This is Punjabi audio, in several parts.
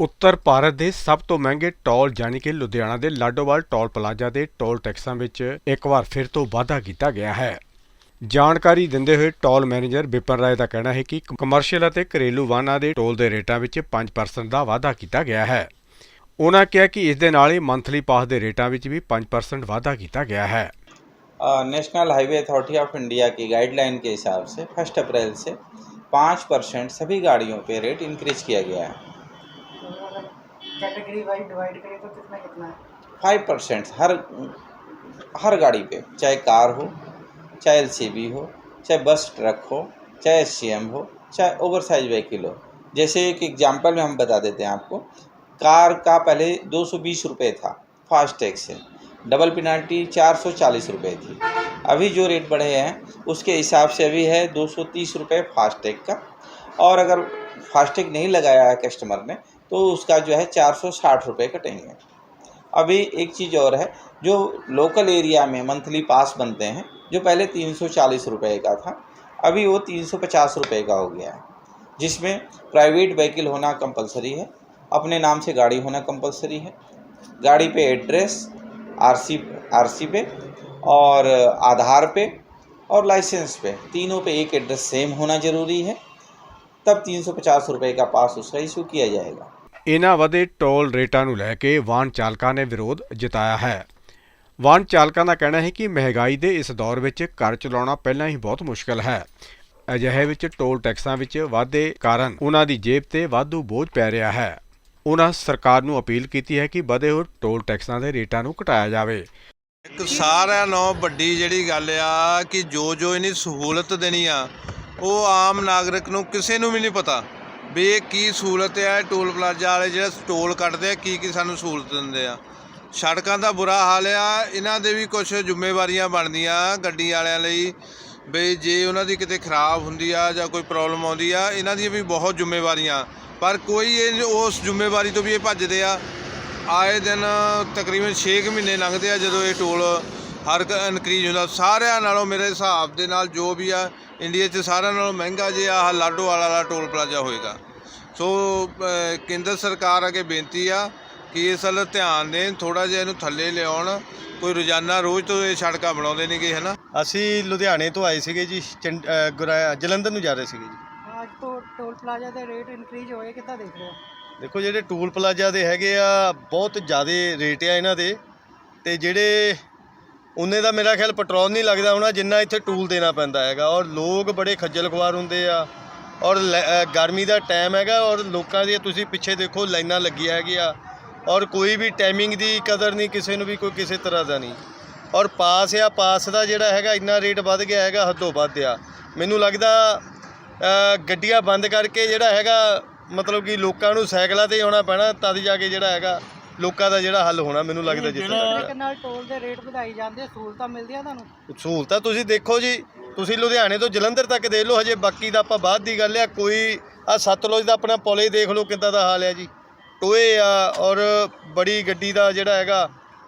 ਉੱਤਰ ਭਾਰਤ ਦੇ ਸਭ ਤੋਂ ਮਹਿੰਗੇ ਟੋਲ ਯਾਨੀ ਕਿ ਲੁਧਿਆਣਾ ਦੇ ਲਾਡੋਵਾਲ ਟੋਲ ਪਲਾਜ਼ਾ ਦੇ ਟੋਲ ਟੈਕਸਾਂ ਵਿੱਚ ਇੱਕ ਵਾਰ ਫਿਰ ਤੋਂ ਵਾਧਾ ਕੀਤਾ ਗਿਆ ਹੈ ਜਾਣਕਾਰੀ ਦਿੰਦੇ ਹੋਏ ਟੋਲ ਮੈਨੇਜਰ ਵਿਪਨ ਰਾਏ ਦਾ ਕਹਿਣਾ ਹੈ ਕਿ ਕਮਰਸ਼ੀਅਲ ਅਤੇ ਘਰੇਲੂ ਵਾਹਨਾਂ ਦੇ ਟੋਲ ਦੇ ਰੇਟਾਂ ਵਿੱਚ 5% ਦਾ ਵਾਧਾ ਕੀਤਾ ਗਿਆ ਹੈ ਉਹਨਾਂ ਕਿਹਾ ਕਿ ਇਸ ਦੇ ਨਾਲ ਹੀ ਮੰਥਲੀ ਪਾਸ ਦੇ ਰੇਟਾਂ ਵਿੱਚ ਵੀ 5% ਵਾਧਾ ਕੀਤਾ ਗਿਆ ਹੈ National Highway Authority of India की गाइडलाइन के हिसाब से फर्स्ट अप्रैल से पाँच परसेंट सभी गाड़ियों पे रेट इंक्रीज किया गया है तो फाइव परसेंट हर हर गाड़ी पे, चाहे कार हो, चाहे एल हो, चाहे बस ट्रक हो, चाहे एस हो, चाहे ओवर साइज़ व्हीकल हो। जैसे एक एग्जांपल में हम बता देते हैं आपको, कार का पहले दो सौ बीस रुपये था, फास्टैग से। डबल पेनाल्टी चार सौ चालीस रुपये थी। अभी जो रेट बढ़े हैं, उसके हिसाब से अभी है दो सौ तीस रुपये फास्टैग का। और अगर फास्टैग नहीं लगाया है कस्टमर ने तो उसका जो है चार सौ साठ रुपये कटेंगे। अभी एक चीज़ और है, जो लोकल एरिया में मंथली पास बनते हैं, जो पहले तीन सौ चालीस रुपये का था, अभी वो तीन सौ पचास रुपये का हो गया है। जिसमें प्राइवेट व्हीकल होना कंपलसरी है, अपने नाम से गाड़ी होना कंपलसरी है, गाड़ी पे एड्रेस आरसी आरसी पे, और आधार पे, और लाइसेंस पे, तीनों पे एक एड्रेस सेम होना ज़रूरी है, तब तीन सौ पचास रुपये का पास उसका इशू किया जाएगा। ਇਹਨਾਂ ਵਧੇ ਟੋਲ ਰੇਟਾਂ ਨੂੰ ਲੈ ਕੇ ਵਾਹਨ ਚਾਲਕਾਂ ਨੇ ਵਿਰੋਧ ਜਤਾਇਆ ਹੈ। ਵਾਹਨ ਚਾਲਕਾਂ ਦਾ ਕਹਿਣਾ ਹੈ ਕਿ ਮਹਿੰਗਾਈ ਦੇ ਇਸ ਦੌਰ ਵਿੱਚ ਘਰ ਚਲਾਉਣਾ ਪਹਿਲਾਂ ਹੀ ਬਹੁਤ ਮੁਸ਼ਕਲ ਹੈ। ਅਜਿਹੇ ਵਿੱਚ ਟੋਲ ਟੈਕਸਾਂ ਵਿੱਚ ਵਾਧੇ ਕਾਰਨ ਉਹਨਾਂ ਦੀ ਜੇਬ ਤੇ ਵਾਧੂ ਬੋਝ ਪੈ ਰਿਹਾ ਹੈ। ਉਹਨਾਂ ਸਰਕਾਰ ਨੂੰ ਅਪੀਲ ਕੀਤੀ ਹੈ ਕਿ ਵਧੇ ਹੋਏ ਟੋਲ ਟੈਕਸਾਂ ਦੇ ਰੇਟਾਂ ਨੂੰ ਘਟਾਇਆ ਜਾਵੇ। ਇੱਕ ਸਾਰਿਆਂ ਨੂੰ ਵੱਡੀ ਜਿਹੜੀ ਗੱਲ ਆ ਕਿ ਜੋ ਜੋ ਇਹਨੀ ਸਹੂਲਤ ਦੇਣੀ ਆ, ਉਹ ਆਮ ਨਾਗਰਿਕ ਨੂੰ ਕਿਸੇ ਨੂੰ ਵੀ ਨਹੀਂ ਪਤਾ। ਵੀ ਇਹ ਕੀ ਸਹੂਲਤ ਹੈ ਟੋਲ ਪਲਾਜ਼ਾ ਵਾਲੇ ਜਿਹੜੇ ਟੋਲ ਕੱਟਦੇ ਆ ਕੀ ਕੀ ਸਾਨੂੰ ਸਹੂਲਤ ਦਿੰਦੇ ਆ। ਸੜਕਾਂ ਦਾ ਬੁਰਾ ਹਾਲ ਆ, ਇਹਨਾਂ ਦੇ ਵੀ ਕੁਝ ਜ਼ਿੰਮੇਵਾਰੀਆਂ ਬਣਦੀਆਂ ਗੱਡੀ ਵਾਲਿਆਂ ਲਈ, ਵੀ ਜੇ ਉਹਨਾਂ ਦੀ ਕਿਤੇ ਖਰਾਬ ਹੁੰਦੀ ਆ ਜਾਂ ਕੋਈ ਪ੍ਰੋਬਲਮ ਆਉਂਦੀ ਆ, ਇਹਨਾਂ ਦੀ ਵੀ ਬਹੁਤ ਜ਼ਿੰਮੇਵਾਰੀਆਂ। ਪਰ ਕੋਈ ਇਹ ਉਸ ਜ਼ਿੰਮੇਵਾਰੀ ਤੋਂ ਵੀ ਇਹ ਭੱਜਦੇ ਆ। ਆਏ ਦਿਨ ਤਕਰੀਬਨ 6 ਮਹੀਨੇ ਲੰਘਦੇ ਆ ਜਦੋਂ ਇਹ ਟੋਲ ਹਰ ਇਨਕਰੀਜ਼ ਹੁੰਦਾ। ਸਾਰਿਆਂ ਨਾਲੋਂ ਮੇਰੇ ਹਿਸਾਬ ਦੇ ਨਾਲ ਜੋ ਵੀ ਆ ਇੰਡੀਆ 'ਚ ਸਾਰਿਆਂ ਨਾਲੋਂ ਮਹਿੰਗਾ ਜੇ ਆਹ ਲਾਡੋ ਵਾਲਾ ਟੋਲ ਪਲਾਜ਼ਾ ਹੋਏਗਾ। ਸੋ ਕੇਂਦਰ ਸਰਕਾਰ ਅੱਗੇ ਬੇਨਤੀ ਆ ਕਿ ਇਸ ਵੱਲ ਧਿਆਨ ਦੇਣ ਥੋੜਾ ਜਿਹਾ ਇਹਨੂੰ ਥੱਲੇ ਲਿਆਉਣ। ਕੋਈ ਰੋਜ਼ਾਨਾ ਰੋਜ਼ ਤੋਂ ਇਹ ਸੜਕਾਂ ਬਣਾਉਂਦੇ ਨੇਗੇ ਹਨਾ? ਅਸੀਂ ਲੁਧਿਆਣੇ ਤੋਂ ਆਏ ਸੀਗੇ ਜੀ ਜਲੰਧਰ ਨੂੰ ਜਾ ਰਹੇ ਸੀਗੇ ਜੀ। ਅੱਜ ਤੋਂ ਟੋਲ ਪਲਾਜ਼ਾ ਦੇ ਰੇਟ ਇਨਕਰੀਜ਼ ਹੋਏ ਕਿੱਦਾਂ ਦੇਖ ਰਹੇ ਹੋ? ਦੇਖੋ ਜਿਹੜੇ ਟੂਲ ਪਲਾਜ਼ਾ ਦੇ ਹੈਗੇ ਆ ਬਹੁਤ ਜ਼ਿਆਦੇ ਰੇਟ ਆ ਇਹਨਾਂ ਦੇ। ਤੇ ਜਿਹੜੇ ਉਨੇ ਦਾ ਮੇਰਾ ਖਿਆਲ ਪੈਟਰੋਲ ਨਹੀਂ ਲੱਗਦਾ ਹੋਣਾ, ਜਿੰਨਾ ਇੱਥੇ ਟੂਲ ਦੇਣਾ ਪੈਂਦਾ ਹੈਗਾ। ਔਰ ਲੋਕ ਬੜੇ ਖੱਜਲ ਖੁਆਰ ਹੁੰਦੇ ਆ। ਔਰ ਲੈ- ਗਰਮੀ ਦਾ ਟਾਈਮ ਹੈਗਾ ਔਰ ਲੋਕਾਂ ਦੀ, ਤੁਸੀਂ ਪਿੱਛੇ ਦੇਖੋ, ਲਾਈਨਾਂ ਲੱਗੀਆਂ ਹੈਗੀਆਂ। ਔਰ ਕੋਈ ਵੀ ਟਾਈਮਿੰਗ ਦੀ ਕਦਰ ਨਹੀਂ, ਕਿਸੇ ਨੂੰ ਵੀ ਕੋਈ, ਕਿਸੇ ਤਰ੍ਹਾਂ ਦਾ ਨਹੀਂ। ਔਰ ਪਾਸ ਆ, ਪਾਸ ਦਾ ਜਿਹੜਾ ਹੈਗਾ, ਇੰਨਾ ਰੇਟ ਵੱਧ ਗਿਆ ਹੈਗਾ, ਹੱਦੋਂ ਵੱਧ ਆ। ਮੈਨੂੰ ਲੱਗਦਾ ਗੱਡੀਆਂ ਬੰਦ ਕਰਕੇ ਜਿਹੜਾ ਹੈਗਾ, ਮਤਲਬ ਕਿ ਲੋਕਾਂ ਨੂੰ ਸਾਈਕਲਾਂ ਤੇ ਆਉਣਾ ਪੈਣਾ, ਤਦ ਜਾ ਕੇ ਜਿਹੜਾ ਹੈਗਾ ਲੋਕਾਂ ਦਾ ਜਿਹੜਾ ਹੱਲ ਹੋਣਾ ਮੈਨੂੰ ਲੱਗਦਾ ਜਿੱਥੇ ਤੱਕ ਨਾਲ ਟੋਲ ਦੇ ਰੇਟ ਵਧਾਈ ਜਾਂਦੇ ਸਹੂਲਤਾਂ ਮਿਲਦੀਆਂ ਤੁਹਾਨੂੰ? ਸਹੂਲਤਾਂ ਤੁਸੀਂ ਦੇਖੋ ਜੀ ਤੁਸੀਂ ਲੁਧਿਆਣੇ ਤੋਂ ਜਲੰਧਰ ਤੱਕ ਦੇਖ ਲਓ ਹਜੇ ਬਾਕੀ ਦਾ ਆਪਾਂ ਬਾਅਦ ਦੀ ਗੱਲ ਆ ਕੋਈ ਆ ਸਤਲੁਜ ਦਾ ਆਪਣਾ ਪੁਲ ਦੇਖ ਲਓ ਕਿੱਦਾਂ ਦਾ ਹਾਲ ਹੈ ਜੀ। ਟੋਏ ਆ ਔਰ ਬੜੀ ਗੱਡੀ ਦਾ ਜਿਹੜਾ ਹੈਗਾ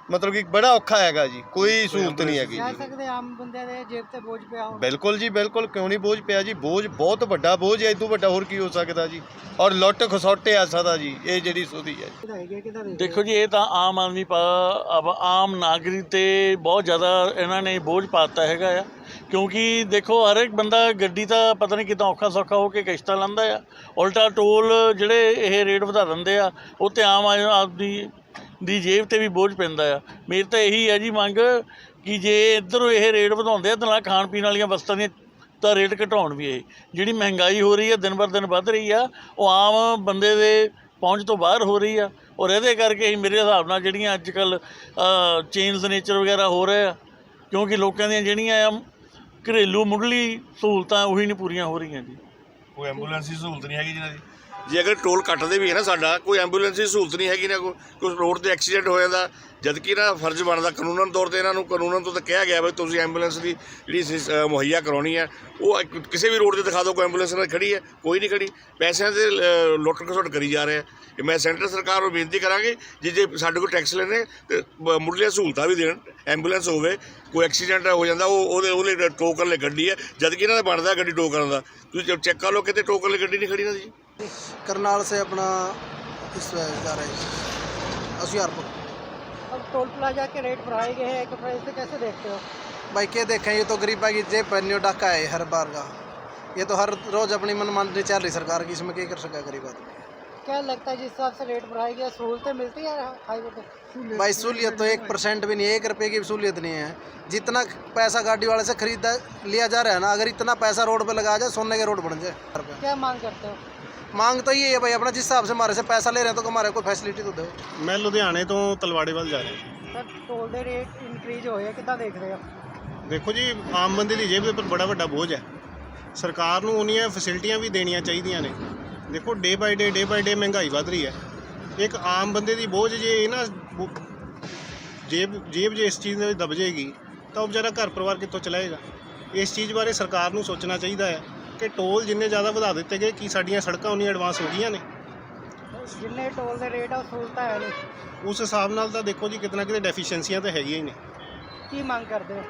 ਮਤਲਬ ਕਿ ਬੜਾ ਔਖਾ ਹੈਗਾ ਜੀ ਕੋਈ ਸਹੂਲਤ ਨਹੀਂ ਹੈਗੀ ਕਹਿ ਜੀ। ਸਕਦੇ ਆਮ ਬੰਦਿਆਂ ਦੇ ਜੇਬ ਤੇ ਬੋਝ ਪਿਆ ਹੋਣਾ। ਬਿਲਕੁਲ ਜੀ ਬਿਲਕੁਲ ਕਿਉਂ ਨਹੀਂ ਬੋਝ ਪਿਆ ਜੀ? ਬੋਝ ਬਹੁਤ ਵੱਡਾ ਬੋਝ ਹੈ ਇਦੋਂ ਵੱਡਾ ਹੋਰ ਕੀ ਹੋ ਸਕਦਾ ਜੀ? ਔਰ ਲੁੱਟ ਖਸੌਟੇ ਆ ਸਕਦਾ ਜੀ ਇਹ ਜਿਹੜੀ ਸੋਧੀ ਹੈ ਦੇਖ ਦੇਖੋ ਜੀ ਇਹ ਤਾਂ ਆਮ ਆਦਮੀ ਪਾ ਆਮ ਨਾਗਰਿਕ ਤੇ ਬਹੁਤ ਜ਼ਿਆਦਾ ਇਹਨਾਂ ਨੇ ਬੋਝ ਪਾਤਾ ਹੈਗਾ ਆ। ਕਿਉਂਕਿ ਦੇਖੋ ਹਰ ਇੱਕ ਬੰਦਾ ਗੱਡੀ ਤਾਂ ਪਤਾ ਨਹੀਂ ਕਿਦਾਂ ਔਖਾ ਸੌਖਾ ਹੋ ਕੇ ਕਿਸ਼ਤਾਂ ਲੈਂਦਾ ਆ। ਉਲਟਾ ਟੋਲ ਜਿਹੜੇ ਇਹ ਰੇਟ ਵਧਾ ਦਿੰਦੇ ਆ ਉਹ ਤੇ ਆਮ ਆ- ਆਪਦੀ ਦੀ ਜੇਬ ਤੇ ਵੀ ਬੋਝ ਪੈਂਦਾ ਆ। ਮੇਰੀ ਤਾਂ ਇਹੀ ਹੈ ਜੀ ਮੰਗ ਕਿ ਜੇ ਇੱਧਰੋਂ ਇਹ ਰੇਟ ਵਧਾਉਂਦੇ ਆ ਤਾਂ ਨਾਲ ਖਾਣ ਪੀਣ ਵਾਲੀਆਂ ਵਸਤਾਂ ਦੀਆਂ ਤਾਂ ਰੇਟ ਘਟਾਉਣ ਵੀ ਇਹ। ਜਿਹੜੀ ਮਹਿੰਗਾਈ ਹੋ ਰਹੀ ਹੈ ਦਿਨ ਬਰ ਦਿਨ ਵੱਧ ਰਹੀ ਆ, ਉਹ ਆਮ ਬੰਦੇ ਦੇ ਪਹੁੰਚ ਤੋਂ ਬਾਹਰ ਹੋ ਰਹੀ ਆ। ਔਰ ਇਹਦੇ ਕਰਕੇ ਹੀ ਮੇਰੇ ਹਿਸਾਬ ਨਾਲ ਜਿਹੜੀਆਂ ਅੱਜ ਕੱਲ ਚੇਂਜ ਨੇਚਰ ਵਗੈਰਾ ਹੋ ਰਹੇ ਆ, ਕਿਉਂਕਿ ਲੋਕਾਂ ਦੀਆਂ ਜਿਹੜੀਆਂ ਆ, ਘਰੇਲੂ ਮੁੱਢਲੀ ਸਹੂਲਤਾਂ ਉਹੀ ਨਹੀਂ ਪੂਰੀਆਂ ਹੋ ਰਹੀਆਂ ਜੀ। ਕੋਈ ਐਂਬੂਲੈਂਸ ਦੀ ਸਹੂਲਤ ਨਹੀਂ ਹੈਗੀ ਜਿਹਨਾਂ ਦੀ? ਜੇ ਅਗਰ ਟੋਲ ਕੱਟਦੇ ਵੀ ਹੈ ਨਾ ਸਾਡਾ ਕੋਈ ਐਂਬੂਲੈਂਸ ਦੀ ਸਹੂਲਤ ਨਹੀਂ ਹੈਗੀ ਨਾ ਕੋਈ ਕੋਈ ਰੋਡ ਤੇ ਐਕਸੀਡੈਂਟ ਹੋ ਜਾਂਦਾ ਜਦ ਕਿ ਦਾ ਫਰਜ਼ ਬਣਦਾ ਕਾਨੂੰਨਨ ਤੌਰ ਤੇ ਇਹਨਾਂ ਨੂੰ ਕਾਨੂੰਨਨ ਤੋਂ ਤਾਂ ਕਿਹਾ ਗਿਆ ਵੀ ਤੁਸੀਂ ਐਂਬੂਲੈਂਸ ਦੀ ਜਿਹੜੀ ਸਿਸ- ਅ, ਮੁਹੱਈਆ ਕਰਾਉਣੀ ਹੈ ਉਹ ਇੱਕ- ਕਿਸੇ ਵੀ ਰੋਡ ਤੇ ਦਿਖਾ ਦਿਓ ਕੋਈ ਐਂਬੂਲੈਂਸ ਨਾਲ ਖੜੀ ਹੈ ਕੋਈ ਨਹੀਂ ਖੜੀ ਪੈਸਿਆਂ ਦੇ ਅ, ਲੁੱਟ ਖਸੁੱਟ ਕਰੀ ਜਾ ਰਹੇ ਆ ਇਹ ਮੈਂ ਸੈਂਟਰ ਸਰਕਾਰ ਨੂੰ ਬੇਨਤੀ ਕਰਾਂਗੇ ਜੇ ਜੇ ਸਾਡੇ ਕੋਲ ਟੈਕਸ ਲੈਣੇ ਤੇ ਬ- ਮੁੱਢਲੀਆਂ ਸਹੂਲਤਾਂ ਵੀ ਦੇਣ ਐਂਬੂਲੈਂਸ ਹੋਵੇ ਕੋਈ ਐਕਸੀਡੈਂਟ ਹੋ ਜਾਂਦਾ ਉਹ ਉਹਦੇ ਉਹਦੇ ਟੋਕ ਕਰਨ ਲਈ ਗੱਡੀ ਹੈ ਜਦ ਕਿ ਇਹਨਾਂ ਦਾ ਬਣਦਾ ਗੱਡੀ ਟੋਕ ਦਾ। ਤੁਸੀਂ ਚੈੱਕ ਕਰ ਲਓ ਕਿਤੇ ਟੋਕ ਲਈ ਗੱਡੀ ਨਹੀਂ ਖੜੀ ਇਹਨਾਂ ਦੀ करनाल से अपना इस जा रहे हैं। होशियारपुर अब टोल प्लाजा के रेट बढ़ाए गए हैं एक अप्रैल से कैसे देखते हो? भाई क्या देखें ये तो गरीबा की जेब पर न्यू डाका है हर बार का। ये तो हर रोज अपनी मनमानी चल रही सरकार की इसमें क्या कर सका गरीब आदमी? क्या लगता है जिस हिसाब से रेट बढ़ाए गया सहूलतें मिलती है हाईवे पे? भाई सहूलियत तो एक परसेंट भी नहीं है एक रुपये की भी सहूलियत नहीं है। जितना पैसा गाड़ी वाले से खरीदा लिया जा रहा है ना अगर इतना पैसा रोड पे लगाया जाए सोने के रोड बन जाए। क्या मांग करते हो? मांग तो ये है भाई अपना जिस हिसाब से हमारे से पैसा ले रहे हैं तो हमारे कोई फैसिलिटी तो दो ਮੈਂ ਲੁਧਿਆਣੇ ਤੋਂ ਤਲਵਾੜੇ ਵੱਲ ਜਾ ਰਿਹਾ सर टोल के रेट इंक्रीज होए कितना देख रहे हो ਦੇਖੋ ਜੀ ਆਮ ਬੰਦੇ ਦੀ ਜੇਬ ਦੇ ਉੱਪਰ ਬੜਾ ਵੱਡਾ ਬੋਝ ਹੈ ਸਰਕਾਰ ਨੂੰ ਉਹਨੀਆਂ ਫੈਸਿਲਿਟੀਆਂ ਵੀ ਦੇਣੀਆਂ ਚਾਹੀਦੀਆਂ ਨੇ ਦੇਖੋ ਡੇ ਬਾਈ ਡੇ ਡੇ ਬਾਈ ਡੇ ਮਹਿੰਗਾਈ ਵੱਧ ਰਹੀ ਹੈ ਇੱਕ ਆਮ ਬੰਦੇ ਦੀ ਬੋਝ ਜੇ ਇਹ ਨਾ ਬੋ- ਜੇਬ ਜੇਬ ਜੇ ਇਸ ਚੀਜ਼ ਦੇ ਵਿੱਚ ਦਬ ਜਾਏਗੀ ਤਾਂ ਉਹ ਵਿਚਾਰਾ ਘਰ ਪਰਿਵਾਰ ਕਿੱਥੋਂ ਚਲਾਏਗਾ ਇਸ ਚੀਜ਼ ਬਾਰੇ ਸਰਕਾਰ ਨੂੰ ਸੋਚਣਾ ਚਾਹੀਦਾ ਹੈ ਕਿ ਟੋਲ ਜਿੰਨੇ ਜ਼ਿਆਦਾ ਵਧਾ ਦਿੱਤੇ ਗਏ ਕੀ ਸਾਡੀਆਂ ਸੜਕਾਂ ਉਨੀ ਐਡਵਾਂਸ ਹੋ ਗਈਆਂ ਨੇ? ਜਿੰਨੇ ਟੋਲ ਦੇ ਰੇਟ ਆ ਉਹ ਸਹੂਲਤਾਂ ਹੈ ਨਹੀਂ। ਉਸ ਹਿਸਾਬ ਨਾਲ ਤਾਂ ਦੇਖੋ ਜੀ ਕਿਤਨਾ ਕਿਤੇ ਡੈਫੀਸ਼ੈਂਸੀਆਂ ਤਾਂ ਹੈਗੀਆਂ ਹੀ ਨੇ। ਕੀ ਮੰਗ ਕਰਦੇ ਹੋ?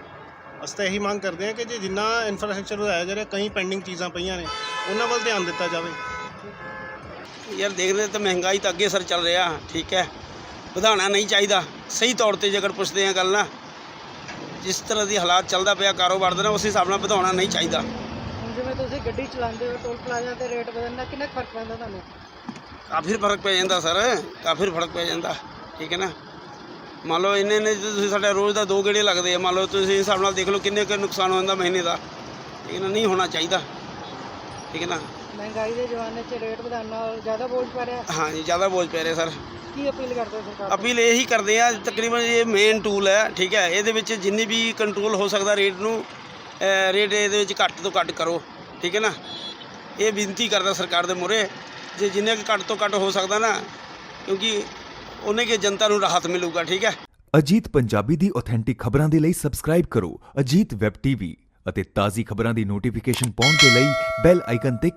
ਅਸੀਂ ਤਾਂ ਇਹੀ ਮੰਗ ਕਰਦੇ ਹਾਂ ਕਿ ਜੇ ਜਿੰਨਾ ਇਨਫਰਾਸਟ੍ਰਕਚਰ ਵਧਾਇਆ ਜਾ ਰਿਹਾ ਕਈ ਪੈਂਡਿੰਗ ਚੀਜ਼ਾਂ ਪਈਆਂ ਨੇ ਉਹਨਾਂ ਵੱਲ ਧਿਆਨ ਦਿੱਤਾ ਜਾਵੇ। ਯਾਰ ਦੇਖ ਰਹੇ ਤਾਂ ਮਹਿੰਗਾਈ ਤਾਂ ਅੱਗੇ ਸਰ ਚੱਲ ਰਿਹਾ ਠੀਕ ਹੈ। ਵਧਾਉਣਾ ਨਹੀਂ ਚਾਹੀਦਾ। ਸਹੀ ਤੌਰ ਤੇ ਜੇਕਰ ਪੁੱਛਦੇ ਆ ਗੱਲ ਨਾ ਜਿਸ ਤਰ੍ਹਾਂ ਦੀ ਹਾਲਾਤ ਚੱਲਦਾ ਪਿਆ ਕਾਰੋਬਾਰ ਦਾ ਨਾ ਉਸ ਹਿਸਾਬ ਨਾਲ ਵਧਾਉਣਾ ਨਹੀਂ ਚਾਹੀਦਾ। ਗੱਡੀ ਚਲਾਉਂਦੇ ਹੋ ਟੋਲ ਪਲਾਜ਼ਾ ਤੇ ਰੇਟ ਦਾ ਕਿੰਨਾ ਕੁ ਫ਼ਰਕ ਪੈਂਦਾ ਤੁਹਾਨੂੰ? ਕਾਫੀ ਫ਼ਰਕ ਪੈ ਜਾਂਦਾ ਸਰ ਕਾਫੀ ਫ਼ਰਕ ਪੈ ਜਾਂਦਾ ਠੀਕ ਹੈ ਨਾ? ਮੰਨ ਲਓ ਇੰਨੇ ਨੇ ਤੁਸੀਂ ਸਾਡਾ ਰੋਜ਼ ਦਾ ਦੋ ਗੇੜੇ ਲੱਗਦੇ ਆ ਮੰਨ ਲਓ ਤੁਸੀਂ ਹਿਸਾਬ ਨਾਲ ਦੇਖ ਲਓ ਕਿੰਨੇ ਕੁ ਨੁਕਸਾਨ ਹੋ ਜਾਂਦਾ ਮਹੀਨੇ ਦਾ ਠੀਕ ਹੈ ਨਾ ਨਹੀਂ ਹੋਣਾ ਚਾਹੀਦਾ ਠੀਕ ਹੈ ਨਾ? ਮਹਿੰਗਾਈ ਦੇ ਜ਼ਮਾਨੇ 'ਚ ਰੇਟ ਵਧਾਉਣ ਨਾਲ ਜ਼ਿਆਦਾ ਬੋਝ ਪੈ ਰਿਹਾ। ਹਾਂਜੀ ਜ਼ਿਆਦਾ ਬੋਝ ਪੈ ਰਿਹਾ ਸਰ। ਕੀ ਅਪੀਲ ਕਰਦੇ ਹੋ ਸਰਕਾਰ ਨੂੰ? ਅਪੀਲ ਇਹੀ ਕਰਦੇ ਆ ਤਕਰੀਬਨ ਇਹ ਮੇਨ ਟੂਲ ਹੈ ਠੀਕ ਹੈ ਇਹਦੇ ਵਿੱਚ ਜਿੰਨੀ ਵੀ ਕੰਟਰੋਲ ਹੋ ਸਕਦਾ ਰੇਟ ਨੂੰ ਅਹ ਰੇਟ ਇਹਦੇ ਵਿੱਚ ਘੱਟ ਤੋਂ ਘੱਟ ਕਰੋ। ਠੀਕ ਹੈ ਨਾ? ਇਹ ਬੇਨਤੀ ਕਰਦਾ ਸਰਕਾਰ ਦੇ ਮੂਹਰੇ ਜੇ ਜਿੰਨੇ ਕੁ ਘੱਟ ਤੋਂ ਘੱਟ ਹੋ ਸਕਦਾ ਨਾ, ਕਿਉਂਕਿ ਉਹਨੇ ਕਿ ਜਨਤਾ ਨੂੰ ਰਾਹਤ ਮਿਲੂਗਾ, ਠੀਕ ਹੈ? ਅਜੀਤ ਪੰਜਾਬੀ ਦੀ ਆਥੈਂਟਿਕ ਖਬਰਾਂ ਦੇ ਲਈ ਸਬਸਕ੍ਰਾਈਬ ਕਰੋ ਅਜੀਤ ਵੈਬ ਟੀਵੀ ਅਤੇ ਤਾਜ਼ੀ ਖਬਰਾਂ ਦੀ ਨੋਟੀਫਿਕੇਸ਼ਨ ਪਾਉਣ ਦੇ ਲਈ ਬੈਲ ਆਈਕਨ ਤੇ